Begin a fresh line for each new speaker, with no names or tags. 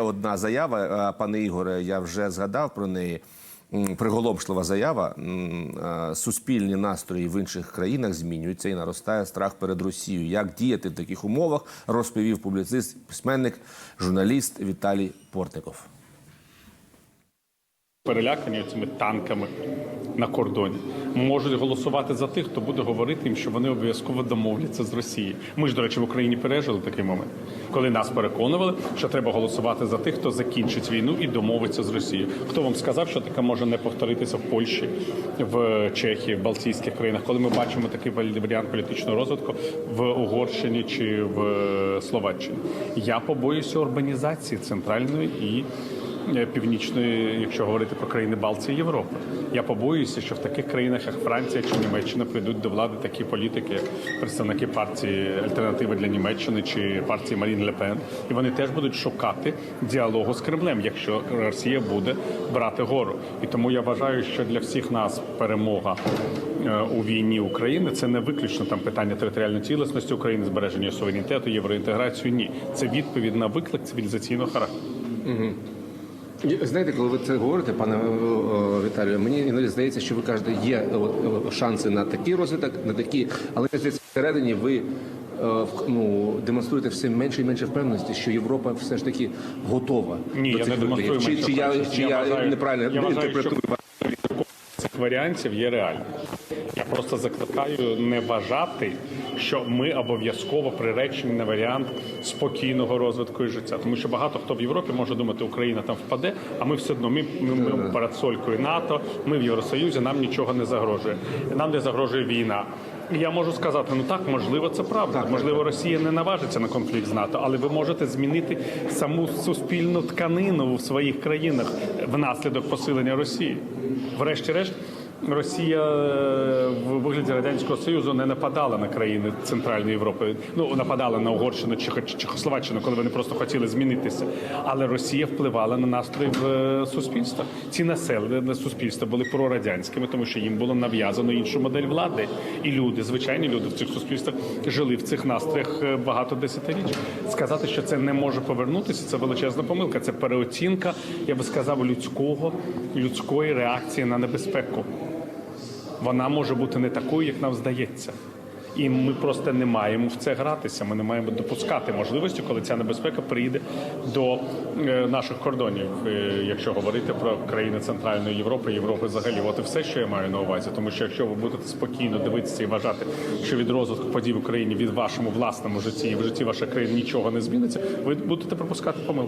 Одна заява, е, пане Ігоре, я вже згадав про неї. Приголомшлива заява. Е, Суспільні настрої в інших країнах змінюються і наростає страх перед Росією. Як діяти в таких умовах, розповів публіцист, письменник, журналіст Віталій Портников.
перелякані цими танками на кордоні, можуть голосувати за тих, хто буде говорити їм, що вони обов'язково домовляться з Росією. Ми ж, до речі, в Україні пережили такий момент, коли нас переконували, що треба голосувати за тих, хто закінчить війну і домовиться з Росією. Хто вам сказав, що таке може не повторитися в Польщі, в Чехії, в Балтійських країнах, коли ми бачимо такий варіант політичного розвитку в Угорщині чи в Словаччині? Я побоююся урбанізації центральної і е, північної, якщо говорити про країни Балтії Європи. Я побоююся, що в таких країнах, як Франція чи Німеччина, прийдуть до влади такі політики, як представники партії Альтернативи для Німеччини чи партії Марін Лепен, і вони теж будуть шукати діалогу з Кремлем, якщо Росія буде брати гору. І тому я вважаю, що для всіх нас перемога е, у війні України це не виключно там питання територіальної цілісності України, збереження суверенітету, євроінтеграцію. Ні, це відповідь на виклик цивілізаційного характеру.
Знаєте, коли ви це говорите, пане Віталію, мені іноді здається, що ви кажете, є шанси на такий розвиток, на такі, але всередині ви. е, Ну, демонструєте все менше і менше впевненості, що Європа все ж таки готова
Ні,
до
я
цих
не демонструю
Чи, чи я, чи я,
я, Я
неправильно
я
інтерпретую
що- варіантів є реально. Я просто закликаю не вважати, що ми обов'язково приречені на варіант спокійного розвитку і життя. Тому що багато хто в Європі може думати, Україна там впаде, а ми все одно ми, ми, ми парасолькою НАТО, ми в Євросоюзі, нам нічого не загрожує. Нам не загрожує війна. Я можу сказати, ну так, можливо, це правда. можливо, Росія не наважиться на конфлікт з НАТО, але ви можете змінити саму суспільну тканину в своїх країнах внаслідок посилення Росії. Врешті-решт, Росія е, в вигляді радянського союзу не нападала на країни Центральної Європи. Ну нападала на Угорщину чи Чех- Чехословаччину, коли вони просто хотіли змінитися. Але Росія впливала на настрої в е, суспільства. Ці населення суспільства були прорадянськими, тому що їм було нав'язано іншу модель влади. І люди, звичайні люди в цих суспільствах, жили в цих настроях е, багато десятиріч. Сказати, що це не може повернутися, це величезна помилка. Це переоцінка, я би сказав, людського людської реакції на небезпеку вона може бути не такою, як нам здається. І ми просто не маємо в це гратися. Ми не маємо допускати можливості, коли ця небезпека прийде до е, наших кордонів, е, якщо говорити про країни Центральної Європи, Європи взагалі. От і все, що я маю на увазі. Тому що якщо ви будете спокійно дивитися і вважати, що від розвитку подій в Україні від вашому власному житті і в житті вашої країни нічого не зміниться, ви будете пропускати помилки.